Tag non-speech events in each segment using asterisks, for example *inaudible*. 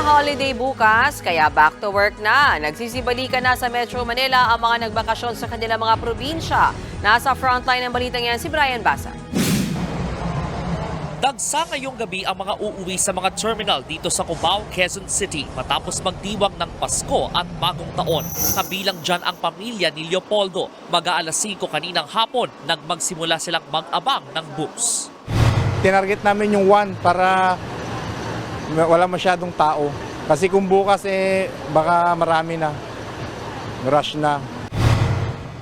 holiday bukas, kaya back to work na. Nagsisibalikan na sa Metro Manila ang mga nagbakasyon sa kanilang mga probinsya. Nasa frontline ng balitang yan si Brian Basa. Dagsa ngayong gabi ang mga uuwi sa mga terminal dito sa Cubao, Quezon City matapos magdiwang ng Pasko at Bagong Taon. Kabilang dyan ang pamilya ni Leopoldo. Mag-aalas 5 kaninang hapon, nagmagsimula silang mag-abang ng bus. tinarget namin yung one para wala masyadong tao. Kasi kung bukas eh, baka marami na. Rush na.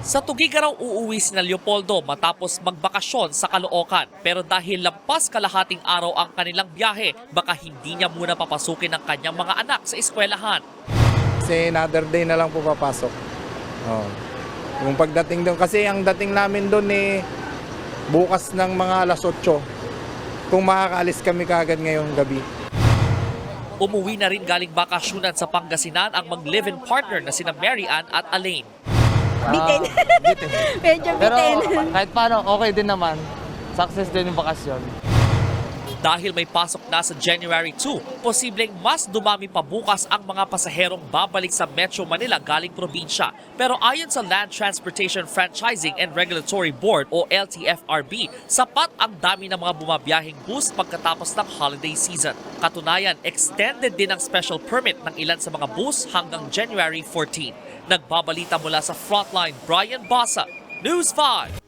Sa Tugiga raw uuwi si na Leopoldo matapos magbakasyon sa Caloocan. Pero dahil lampas kalahating araw ang kanilang biyahe, baka hindi niya muna papasukin ang kanyang mga anak sa eskwelahan. Kasi another day na lang po papasok. Oh. Yung pagdating doon, kasi ang dating namin doon eh, bukas ng mga alas 8. Kung makakaalis kami kagad ngayong gabi. Umuwi na rin galing bakasyonan sa Pangasinan ang mag-live-in partner na sina Mary Ann at Elaine. Bitin. Ah, bitin. *laughs* Medyo Pero bitin. kahit paano, okay din naman. Success din yung bakasyon. Dahil may pasok na sa January 2, posibleng mas dumami pa bukas ang mga pasaherong babalik sa Metro Manila galing probinsya. Pero ayon sa Land Transportation Franchising and Regulatory Board o LTFRB, sapat ang dami ng mga bumabiyaheng bus pagkatapos ng holiday season. Katunayan, extended din ang special permit ng ilan sa mga bus hanggang January 14. Nagbabalita mula sa Frontline, Brian Basa, News 5.